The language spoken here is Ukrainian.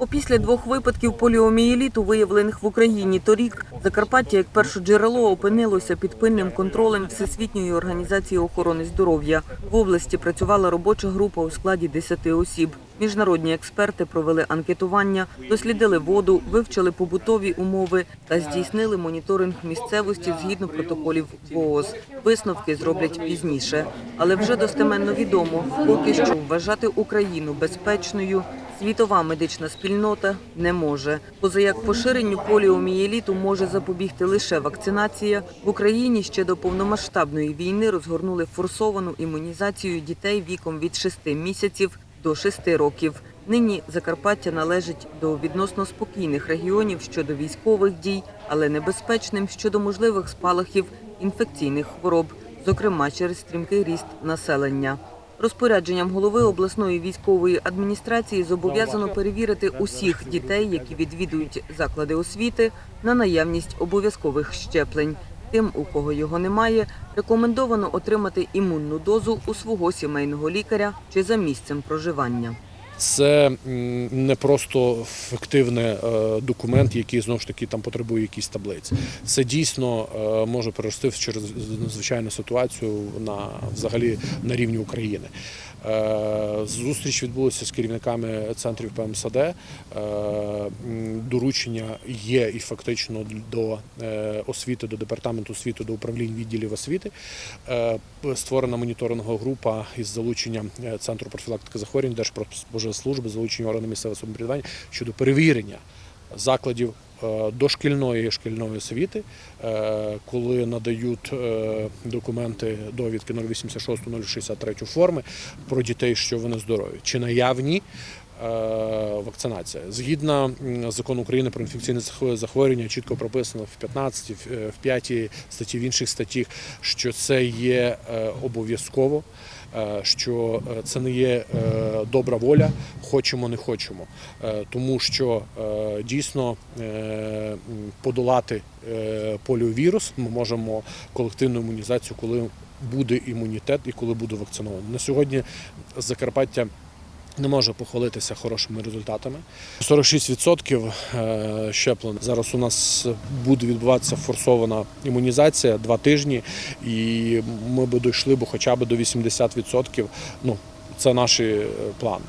Опісля двох випадків поліомієліту, виявлених в Україні торік, Закарпаття як перше джерело опинилося під пильним контролем Всесвітньої організації охорони здоров'я. В області працювала робоча група у складі 10 осіб. Міжнародні експерти провели анкетування, дослідили воду, вивчили побутові умови та здійснили моніторинг місцевості згідно протоколів ВООЗ. Висновки зроблять пізніше, але вже достеменно відомо, поки що вважати Україну безпечною світова медична спільнота не може. Поза як поширенню поліомієліту може запобігти лише вакцинація, в Україні ще до повномасштабної війни розгорнули форсовану імунізацію дітей віком від 6 місяців до 6 років. Нині Закарпаття належить до відносно спокійних регіонів щодо військових дій, але небезпечним щодо можливих спалахів інфекційних хвороб, зокрема через стрімкий ріст населення. Розпорядженням голови обласної військової адміністрації зобов'язано перевірити усіх дітей, які відвідують заклади освіти, на наявність обов'язкових щеплень. Тим, у кого його немає, рекомендовано отримати імунну дозу у свого сімейного лікаря чи за місцем проживання. Це не просто фіктивний е, документ, який знову ж таки там потребує якісь таблиці. Це дійсно е, може перерости через надзвичайну ситуацію на взагалі на рівні України. Е, Зустріч відбулася з керівниками центрів ПМСД. Доручення є і фактично до освіти, до департаменту освіти, до управлінь відділів освіти. Створена моніторингова група із залученням центру профілактики захворювань Держпродспоживслужби, залучення органи місцевого самоврядування щодо перевірення закладів е, дошкільної і шкільної освіти, е, коли надають е, документи довідки 086-063 форми про дітей, що вони здорові, чи наявні. Е, Вакцинація згідно закону України про інфекційне захворю- захворювання, чітко прописано в 15, в е, в 5 статті, в інших статтях, що це є е, обов'язково, е, що е, це не є е, добра воля, хочемо, не хочемо. Е, Тому що е, дійсно е, подолати е, поліовірус ми можемо колективну імунізацію, коли буде імунітет і коли буде вакциновано. На сьогодні Закарпаття. Не може похвалитися хорошими результатами. 46% щеплено. щеплень. Зараз у нас буде відбуватися форсована імунізація два тижні, і ми би дійшли б хоча б до 80%. Ну, це наші е, плани.